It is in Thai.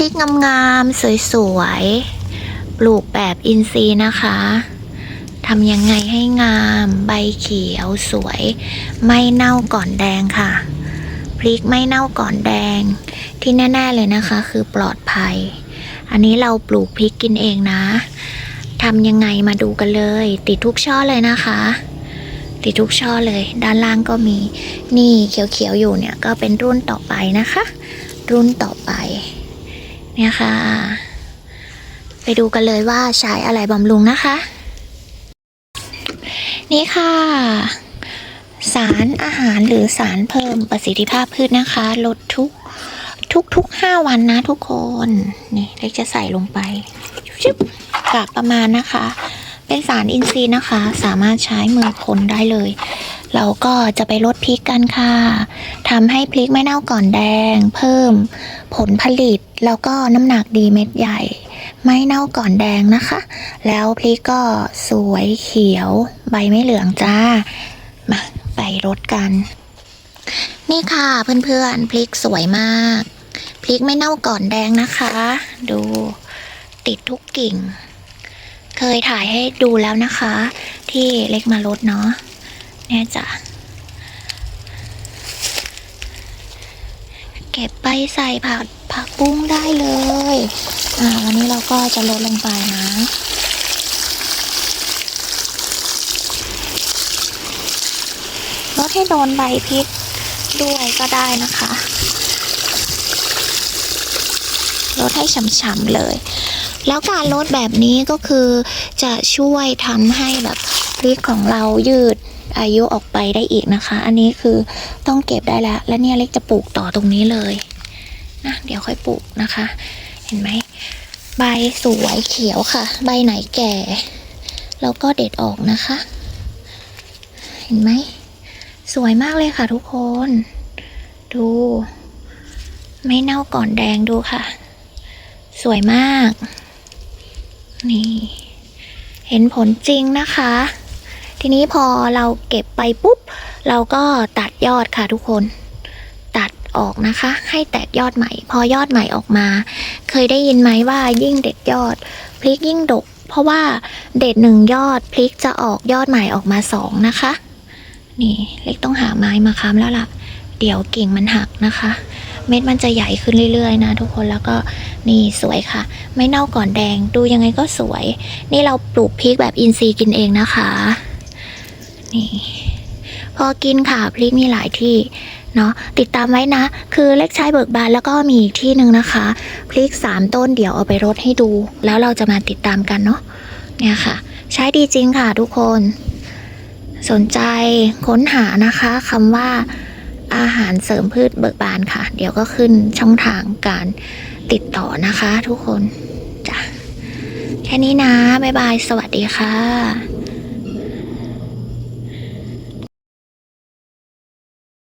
พริกงามๆสวยๆ ปลูกแบบอินทรีย์นะคะทำยังไงให้งามใบเขียวสวย ไม่เน่าก่อนแดงค่ะ พริกไม่เน่าก่อนแดง ที่แน่ ๆ เลยนะคะ คือปลอดภัย อันนี้เราปลูกพริกกินเองนะทำยังไงมาดูกันเลย ติดทุกช่อเลยนะคะ ติดทุกช่อเลย ด้านล่างก็มีนี่เขียวๆอยู่เนี่ยก็เป็นรุ่นต่อไปนะคะ รุ่นต่อไป เนี่ยค่ะ ไปดูกันเลยว่าใช้อะไรบำรุงนะคะ นี่ค่ะ สารอาหารหรือสารเพิ่มประสิทธิภาพพืชนะคะ ลดทุกทุกทุกห้าวันนะทุกคน นี่เล็กจะใส่ลงไปชุบกะประมาณนะคะ เป็นสารอินทรีย์นะคะ สามารถใช้มือคนได้เลย เราก็จะไปลดพริกกันค่ะทำให้พริกไม่เน่าก่อนแดง เพิ่มผลผลิตแล้วก็น้ำหนักดีเม็ดใหญ่ ไม่เน่าก่อนแดงนะคะ แล้วพริกก็สวยเขียว ใบไม่เหลืองจ้า มาไปรดกัน นี่ค่ะเพื่อนๆพริกสวยมาก พริกไม่เน่าก่อนแดงนะคะ ดูติดทุกกิ่ง เคยถ่ายให้ดูแล้วนะคะ ที่เล็กมาลดเนาะ เนี่ยจ้ะ เก็บไปใส่ผักผักบุ้งได้เลย อ่าวันนี้เราก็จะลดลงไปนะ ลดให้โดนใบพริกด้วยก็ได้นะคะลดให้ฉ่ำๆเลย แล้วการลดแบบนี้ก็คือจะช่วยทำให้แบบพริกของเรายืด อายุออกไปได้อีกนะคะ อันนี้คือต้องเก็บได้แล้ว และเนี่ยเล็กจะปลูกต่อตรงนี้เลยนะเดี๋ยวค่อยปลูกนะคะ เห็นไหมใบสวยเขียวค่ะ ใบไหนแก่เราก็เด็ดออกนะคะ เห็นไหมสวยมากเลยค่ะทุกคน ดู ไม่เน่าก่อนแดงดูค่ะ สวยมาก นี่ เห็นผลจริงนะคะ ทีนี้พอเราเก็บไปปุ๊บ เราก็ตัดยอดค่ะทุกคน ตัดออกนะคะ ให้แตกยอดใหม่ พอยอดใหม่ออกมา เคยได้ยินไหมว่ายิ่งเด็ดยอด พลิกยิ่งดก เพราะว่าเด็ดหนึ่งยอดพลิกจะออกยอดใหม่ออกมาสองนะคะ นี่เล็กต้องหาไม้มาค้ำแล้วล่ะ เดี๋ยวกิ่งมันหักนะคะ เม็ดมันจะใหญ่ขึ้นเรื่อยๆนะทุกคนแล้วก็นี่สวยค่ะ ไม่เน่าก่อนแดงดูยังไงก็สวย นี่เราปลูกพริกแบบอินทรีย์กินเองนะคะ นี่พอกินค่ะพริกมีหลายที่เนาะติดตามไว้นะ คือเล็กใช้เบิกบานแล้วก็มีอีกที่หนึ่งนะคะพริกสามต้นเดี๋ยวเอาไปรดให้ดู แล้วเราจะมาติดตามกันเนาะเนี่ยค่ะ ใช้ดีจริงค่ะทุกคน สนใจค้นหานะคะคำว่าอาหารเสริมพืชเบิกบานค่ะ เดี๋ยวก็ขึ้นช่องทางการติดต่อนะคะ ทุกคนจ้ะแค่นี้นะ บ๊ายบาย สวัสดีค่ะ